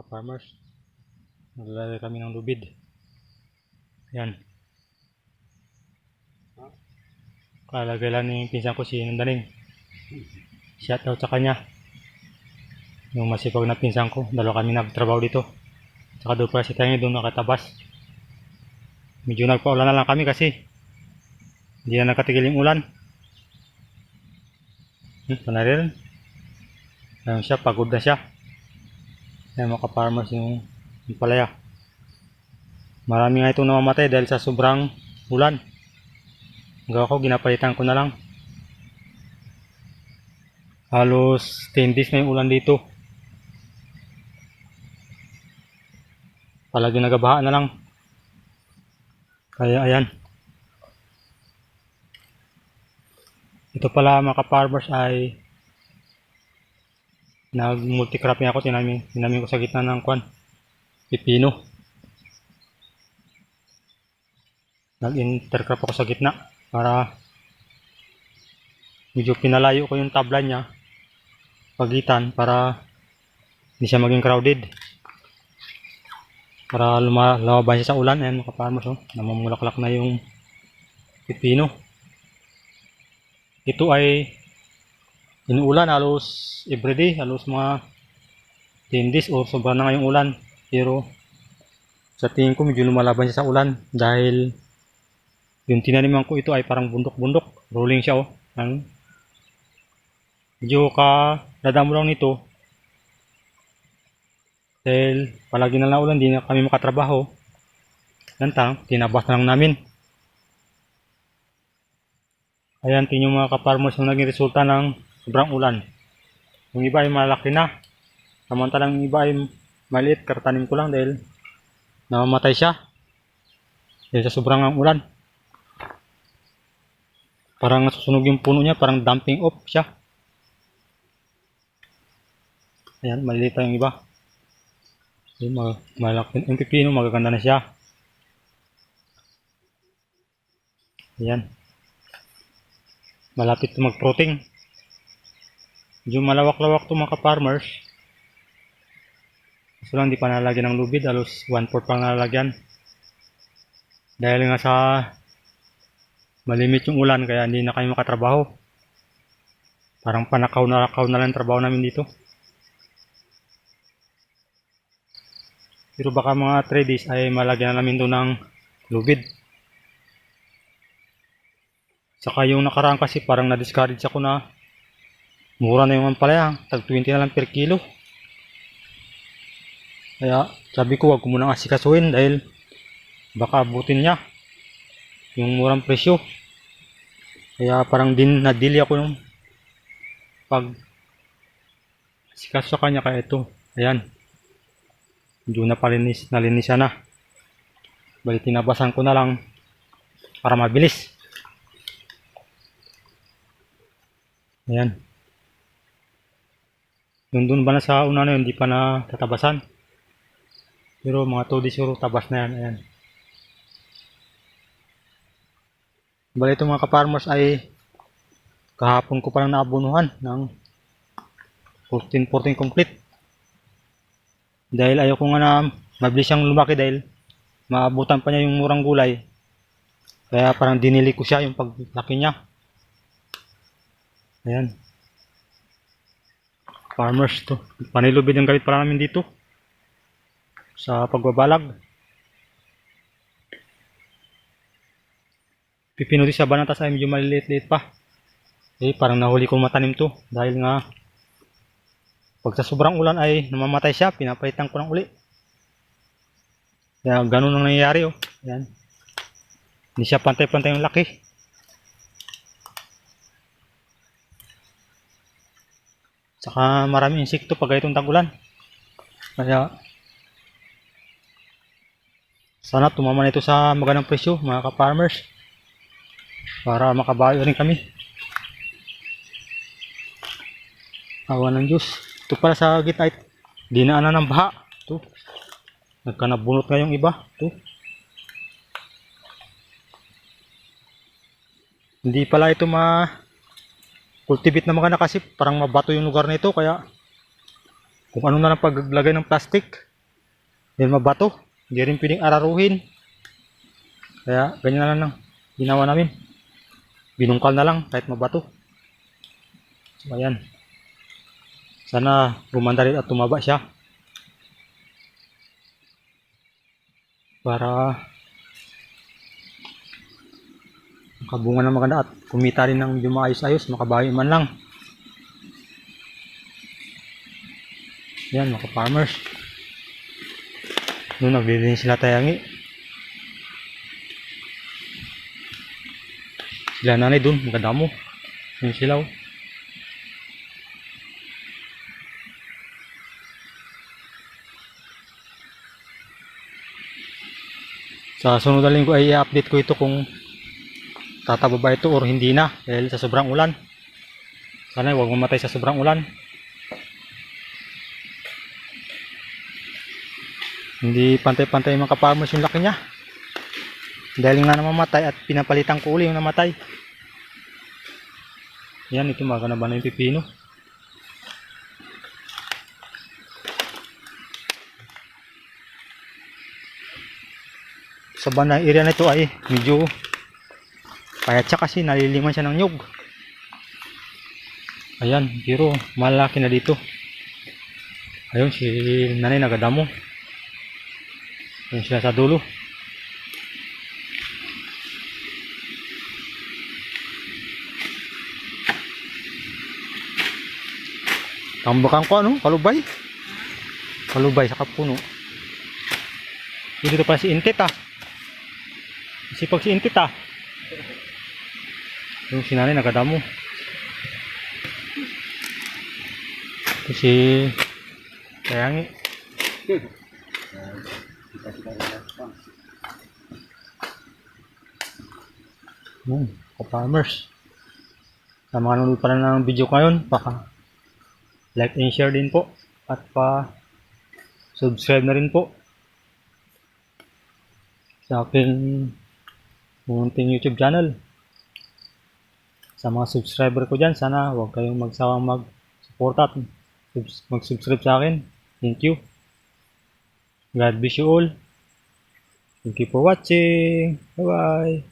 ka-farmers. Naglalagay kami ng lubid. Yan. Kalagay lang ni pinsan ko si Nandaning. Shout out sa kanya. Yung masipag na pinsan ko. Dalawa kami nagtrabaho dito. Tsaka doon pala si Tangi doon nakatabas. Medyo nagpaulan na lang kami kasi hindi na nakatigil yung ulan. Hmm, panarin. Ayun siya, pagod na siya. Ayan mga ka-farmers yung, palaya. Marami nga itong namamatay dahil sa sobrang ulan. Hanggang ako, ginapalitan ko na lang. Halos 10 days na yung ulan dito. Palagi nagabaha na lang. Kaya ayan. Ito pala mga ka-farmers ay nag multicropping ako tinamin, tinamin ko sa gitna ng kwan pipino. Nag intercrop ako sa gitna para medyo pinalayo ko yung tabla niya pagitan para hindi siya maging crowded. Para luma, lumaban siya sa ulan ayan mga farmers oh, namumulaklak na yung pipino. Ito ay inuulan halos everyday halos mga 10 days or sobra na ngayong ulan. Pero sa tingin ko medyo lumalaban siya sa ulan dahil yung tinaniman ko ito ay parang bundok-bundok. Rolling siya oh. Ang medyo ka dadamo lang nito. Dahil palagi na lang ulan di na kami makatrabaho. Nantang tinabas na lang namin. Ayan tingnan yung mga ka-farmers naging resulta ng sobrang ulan. Yung iba ay malaki na. Samantalang yung iba ay maliit, kartanim ko lang dahil namamatay siya. Dahil sa sobrang ang ulan. Parang nasusunog yung puno niya, parang dumping off siya. Ayan, maliliit pa yung iba. Yung mga malaki, yung pipino, magaganda na siya. Ayan. Malapit to mag-protein. Medyo malawak-lawak to mga farmers Kaso lang di pa nalagyan ng lubid, halos 1-4 pang nalagyan. Dahil nga sa malimit yung ulan kaya hindi na kami makatrabaho. Parang panakaw na nakaw na lang trabaho namin dito. Pero baka mga 3 days ay malagyan na namin doon ng lubid. Saka yung nakaraan kasi parang na-discourage ako na Mura na yung ampalaya. Tag 20 na lang per kilo. Kaya sabi ko wag ko munang asikasuhin dahil baka abutin niya yung murang presyo. Kaya parang din nadili ako nung pag sikas sa kanya kaya ito. Ayan. Medyo na palinis, nalinis siya na. Bali tinabasan ko na lang para mabilis. Ayan. Yung dun ba na sa una na yun, hindi pa na tatabasan. Pero mga 2 days siguro tabas na yan. Ayan. Bali ito mga ka-farmers ay kahapon ko pa lang naabunuhan ng 14-14 complete. Dahil ayoko nga na mabilis siyang lumaki dahil maabutan pa niya yung murang gulay. Kaya parang dinili ko siya yung paglaki niya. Ayan farmers to. Panilubid yung gamit pala namin dito. Sa pagbabalag. Pipino di sa banata sa medyo maliliit-liit pa. Eh, parang nahuli kong matanim to. Dahil nga, pag sa sobrang ulan ay namamatay siya, pinapalitan ko ng uli. Kaya ganun ang nangyayari oh. Yan. Hindi siya pantay-pantay yung laki. Saka maraming insekto pag itong tagulan. Kaya sana tumaman ito sa magandang presyo mga ka-farmers para makabayo rin kami. Awa ng Diyos. Ito pala sa gitna. Dinaanan ng baha. Ito. Nagkanabunot nga yung iba. Ito. Hindi pala ito ma cultivate na maganda kasi parang mabato yung lugar na ito kaya kung ano na lang paglagay ng plastic Dahil mabato. Hindi rin pwedeng araruhin. Kaya ganyan na lang ginawa namin. Binungkal na lang kahit mabato. So ayan. Sana gumanda rin at tumaba siya. Para makabunga ng maganda at kumita rin ng medyo maayos-ayos, makabawi man lang. Yan, mga farmers. Noon naglilinis sila tayangi. Sila nanay dun, magandamo. Yung silaw. Sa sunod na linggo ay i-update ko ito kung tataba ba ito or hindi na dahil sa sobrang ulan. Sana huwag mamatay sa sobrang ulan. Hindi pantay-pantay mga farmers yung laki niya. Dahil nga namamatay at pinapalitan ko uli yung namatay. Yan, ito maganda ba na yung pipino. Sa bandang area na ito ay medyo payat siya kasi naliliman siya ng nyug. Ayan, pero malaki na dito. Ayun, si nanay nagadamo. Ayun sila sa dulo. Tambakan ko ano, kalubay. Kalubay sa kapuno. Dito pa si Intit ah. Sipag si Intit ah. Yung sinanay nagadamo. Ito si Kayangi. Hmm, ka-farmers. Sa mga nanonood pa lang ng video ko ngayon, baka like and share din po. At pa subscribe na rin po sa aking munting YouTube channel. Sa mga subscriber ko dyan, sana huwag kayong magsawang mag-support at subs- mag-subscribe sa akin. Thank you. God bless you all. Thank you for watching. Bye-bye.